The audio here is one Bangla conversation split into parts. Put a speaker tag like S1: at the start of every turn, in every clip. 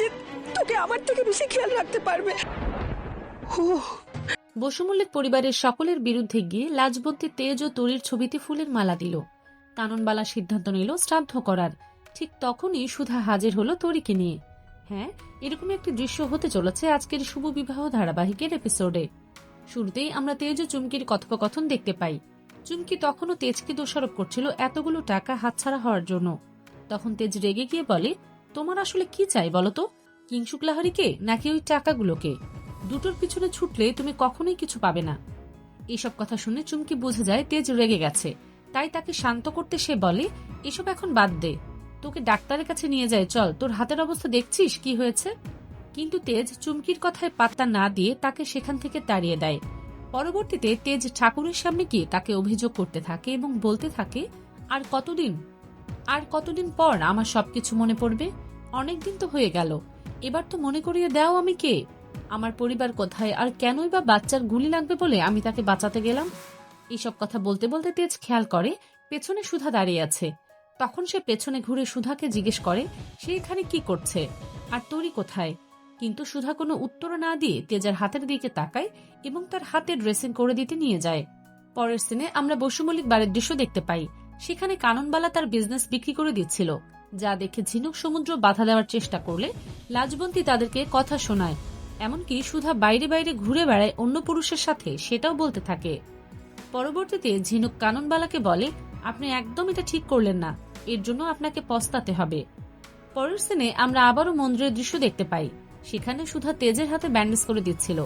S1: যে তোকে আমার থেকে বেশি খেয়াল রাখতে পারবে।
S2: বসুমল্লিক পরিবারের সকলের বিরুদ্ধে গিয়ে লাজবন্তী তেজ ও তরির ছবিতে ফুলের মালা দিল। কাননবালা সিদ্ধান্ত নিল শ্রাদ্ধ করার। ঠিক তখনই সুধা হাজির হলো তরিকে নিয়ে। হ্যাঁ এরকম একটি দৃশ্য হতে চলেছে আজকের শুভ বিবাহ ধারাবাহিকের এপিসোডে। শুরুতেই আমরা তেজ ও চুমকির কথোপকথন দেখতে পাই। চুমকি তখনও তেজকে দোষারোপ করছিল এতগুলো টাকা হাতছাড়া হওয়ার জন্য। তখন তেজ রেগে গিয়ে বলে তোমার আসলে কি চাই বলো তো? কিংসুক লাহারিকে নাকি ওই টাকাগুলোকে? দুটোর পিছনে ছুটলে তুমি কখনোই কিছু পাবে না। এসব কথা শুনে চুমকি বুঝে যায় তেজ রেগে গেছে। তাই তাকে শান্ত করতে সে বলে, এসব এখন বাদ দে। তোকে ডাক্তারের কাছে নিয়ে যায়, চল। তোর হাতের অবস্থা দেখছিস? কি হয়েছে? কিন্তু তেজ চুমকির কথায় পাত্তা না দিয়ে তাকে সেখান থেকে তাড়িয়ে দেয়। পরবর্তীতে তেজ ঠাকুরের সামনে গিয়ে তাকে অভিযোগ করতে থাকে এবং বলতে থাকে, আর কতদিন? আর কতদিন পর আমার সবকিছু মনে পড়বে? অনেকদিন তো হয়ে গেল। এবার তো মনে করিয়ে দাও আমি কে। আমার পরিবার কোথায় আর কেনই বা বাচ্চার গুলি লাগবে বলে আমি তাকে বাঁচাতে গেলাম? এইসব কথা বলতে বলতে তেজ খেয়াল করে পেছনে সুধা দাঁড়িয়ে আছে। তখন সে পেছনে ঘুরে সুধাকে জিজ্ঞেস করে, সে এখানে কি করছে? আর তরি কোথায়? কিন্তু সুধা কোনো উত্তর না দিয়ে তেজের হাতের দিকে তাকায় এবং তার হাতে ড্রেসিং করে দিতে নিয়ে যায়। পরের সিনে আমরা বসুমলিক বাড়ির দৃশ্য দেখতে পাই। সেখানে কাননবালা তার বিজনেস বিক্রি করে দিচ্ছিল। যা দেখে ঝিনুক সমুদ্র বাধা দেওয়ার চেষ্টা করলে লাজবন্তী তাদেরকে কথা শোনায়। এমনকি সুধা বাইরে বাইরে ঘুরে বেড়ায় অন্য পুরুষের সাথে, সেটাও বলতে থাকে। পরবর্তীতে ঝিনুক কাননবালাকে বলে, আপনি একদম এটা ঠিক করলেন না। এর জন্য আপনাকে পস্তাতে হবে। পরের সিনে আমরা আবারও মন্দিরের দৃশ্য দেখতে পাই। সেখানে সুধা তেজের হাতে ব্যান্ডেজ করে দিচ্ছিল।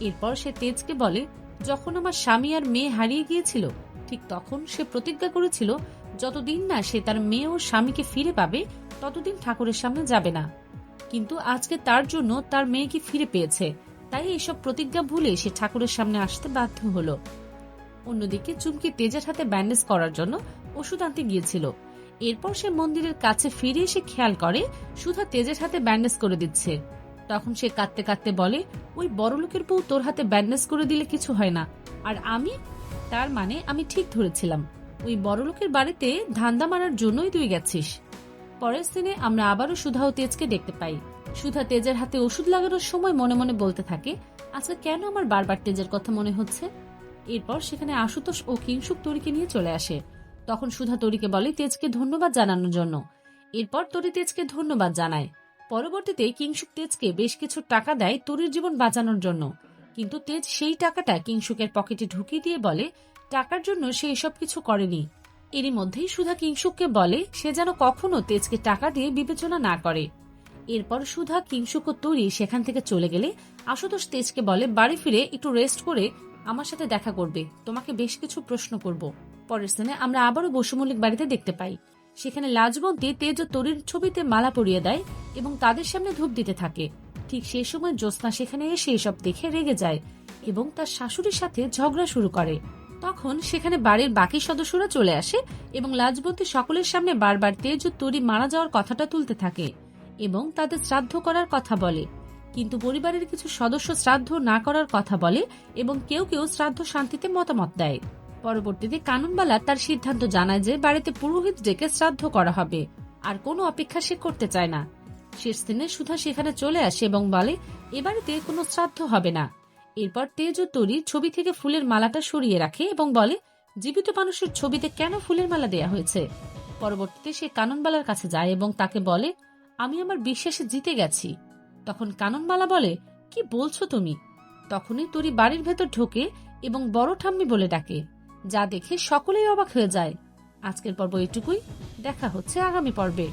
S2: এরপর সে তেজকে বলে, যখন আমার স্বামী আর মেয়ে হারিয়ে গিয়েছিল, ঠিক তখন সে প্রতিজ্ঞা করেছিল যতদিন না সে তার মেয়ে ও স্বামীকে ফিরে পাবে, ততদিন ঠাকুরের সামনে যাবে না। কিন্তু আজকে তার জন্য তার মেয়েকে ফিরে পেয়েছে? তাই এইসব প্রতিজ্ঞা ভুলে সে ঠাকুরের সামনে আসতে বাধ্য হলো। অন্যদিকে চুমকি তেজের হাতে ব্যান্ডেজ করার জন্য ওষুধ আনতে গিয়েছিল। এরপর সে মন্দিরের কাছে ফিরে এসে খেয়াল করে, সুধা তেজের হাতে ব্যান্ডেজ করে দিচ্ছে। তখন সে কাঁদতে কাঁদতে বলে, ওই বড়লোকের বউ তোর হাতে ব্যান্ডেজ করে দিলে কিছু হয় না। আর আমি? তার মানে আমি ঠিক ধরেছিলাম। ওই বড়লোকের বাড়িতে ধান্দা মারার জন্যই তুই গেছিস। পরের দিনে আমরা আবারও সুধা ও তেজকে দেখতে পাই। সুধা তেজের হাতে ওষুধ লাগানোর সময় মনে মনে বলতে থাকে আচ্ছা কেন আমার বারবার তেজের কথা মনে হচ্ছে? এরপর সেখানে আশুতোষ ও কিংসুক তরিকে নিয়ে চলে আসে। তখন সুধা তরিকে বলে তেজকে ধন্যবাদ জানানোর জন্য। এরপর তরি তেজকে ধন্যবাদ জানায়। পরবর্তীতে কিংসুক তেজকে বেশ কিছু টাকা দেয় তরির জীবন বাঁচানোর জন্য। কিন্তু তেজ সেই টাকাটা কিংসুকের পকেটে ঢুকিয়ে দিয়ে বলে টাকার জন্য সে এসব কিছু করেনি। এরই মধ্যেই সুধা কিংসুককে বলে, সে যেন কখনো তেজকে টাকা দিয়ে বিবেচনা না করে। এরপর সুধা কিংসুক ও তরি সেখান থেকে চলে গেলে আশুতোষ তেজকে বলে, বাড়ি ফিরে একটু রেস্ট করে আমার সাথে দেখা করবে, তোমাকে বেশ কিছু প্রশ্ন করব। পরের স্থানে আমরা আবারও বসুমল্লিক বাড়িতে দেখতে পাই। সেখানে লাজবন্তী তেজ ও তরির ছবিতে মালা পরিয়ে দেয় এবং তাদের সামনে ধূপ দিতে থাকে। ঠিক সেই সময় জ্যোৎস্না সেখানে এসে এসব দেখে রেগে যায় এবং তার শাশুড়ির সাথে ঝগড়া শুরু করে। তখন সেখানে বাড়ির বাকি সদস্যরা চলে আসে এবং লাজবন্তী সকলের সামনে বারবার তেজ ও তরি মারা যাওয়ার কথাটা তুলতে থাকে এবং তাদের শ্রাদ্ধ করার কথা বলে। কিন্তু পরিবারের কিছু সদস্য শ্রাদ্ধ না করার কথা বলে এবং কেউ কেউ শ্রাদ্ধ শান্তিতে মতামত দেয়। পরবর্তীতে কানুনবালা তার সিদ্ধান্ত জানায় যে বাড়িতে পুরোহিত ডেকে শ্রাদ্ধ করা হবে, আর কোনো অপেক্ষা সে করতে চায় না। শেষ দিনে সুধা সেখানে চলে আসে এবং বলে, এ বাড়িতে কোনো শ্রাদ্ধ হবে না। এরপর তেজ ও তরি ছবি থেকে ফুলের মালাটা সরিয়ে রাখে এবং বলে, জীবিত মানুষের ছবিতে কেন ফুলের মালা দেয়া হয়েছে? পরবর্তীতে সে কাননবালার কাছে যায় এবং তাকে বলে, আমি আমার বিশ্বাসে জিতে গেছি। তখন কাননবালা বলে, কি বলছো তুমি? তখনই তরি বাড়ির ভেতর ঢোকে এবং বড় ঠাম্মি বলে ডাকে, যা দেখে সকলেই অবাক হয়ে যায়। আজকের পর্ব এটুকুই। দেখা হচ্ছে আগামী পর্বে।